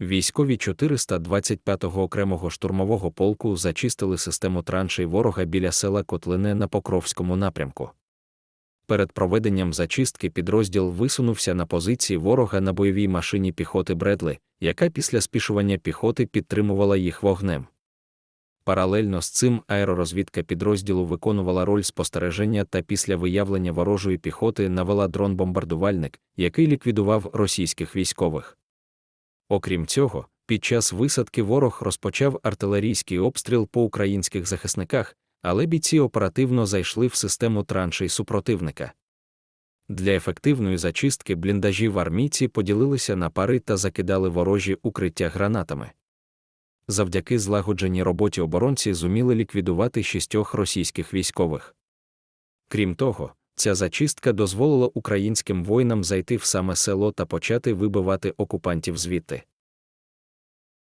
Військові 425-го окремого штурмового полку зачистили систему траншей ворога біля села Котлине на Покровському напрямку. Перед проведенням зачистки підрозділ висунувся на позиції ворога на бойовій машині піхоти Бредли, яка після спішування піхоти підтримувала їх вогнем. Паралельно з цим аеророзвідка підрозділу виконувала роль спостереження та після виявлення ворожої піхоти навела дрон-бомбардувальник, який ліквідував російських військових. Окрім цього, під час висадки ворог розпочав артилерійський обстріл по українських захисниках, але бійці оперативно зайшли в систему траншей супротивника. Для ефективної зачистки бліндажів армійці поділилися на пари та закидали ворожі укриття гранатами. Завдяки злагодженій роботі оборонці зуміли ліквідувати шістьох російських військових. Крім того, ця зачистка дозволила українським воїнам зайти в саме село та почати вибивати окупантів звідти.